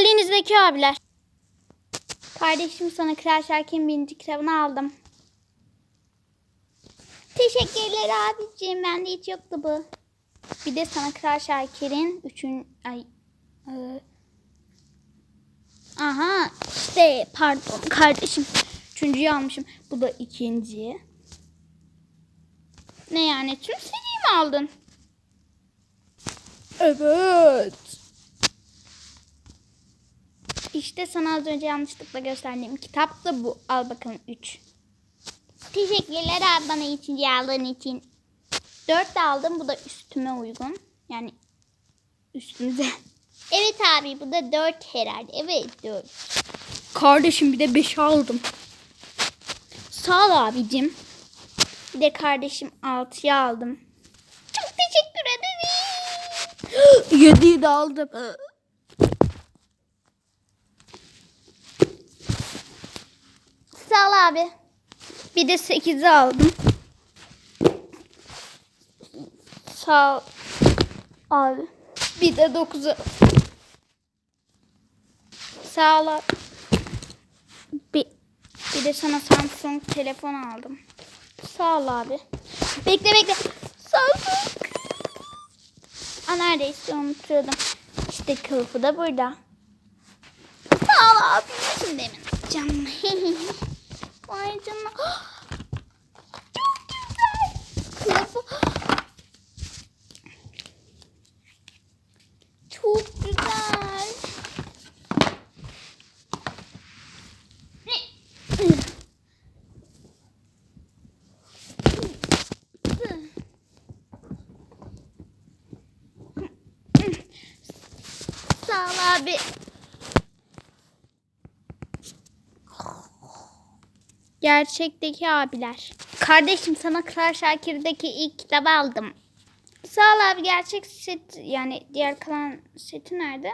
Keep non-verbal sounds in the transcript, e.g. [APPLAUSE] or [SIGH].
Güzelliğinizdeki abiler. Kardeşim sana Kral Şakir'in birinci kitabını aldım. Teşekkürler abicim. Bende hiç yoktu bu. Bir de sana Kral Şakir'in üçün... Ay... e, aha işte pardon kardeşim. Üçüncüyü almışım. Bu da ikinci. Ne yani tüm seriyi mi aldın? Evet. İşte sana az önce yanlışlıkla gösterdiğim kitap da bu. Al bakalım 3. Teşekkürler abi bana ikinci aldığın için. 4 de aldım. Bu da üstüme uygun. Yani üstümüze. [LAUGHS] Evet abi bu da 4 herhalde. Evet 4. Kardeşim bir de 5 aldım. Sağ ol abicim. Bir de kardeşim 6'yı aldım. Çok teşekkür ederim. [GASPS] 7'yi de aldım. Sağ ol abi. Bir de 8'i aldım. Sağ ol abi. Bir de 9'u. Sağ ol abi. Bir, bir de sana Samsung telefon aldım. Sağ ol abi. Bekle bekle. Samsung. Aa, neredeyse unutuyordum. İşte kılıfı da burada. Sağ ol abi. Şimdi hemen alacağım. [LAUGHS] Vay canına. [GASPS] Çok güzel. Kılıfı. Çok güzel. Sağ ol abi. Gerçekteki abiler. Kardeşim sana Kral Şakir'deki ilk kitabı aldım. Sağ ol abi gerçek set yani diğer kalan seti nerede?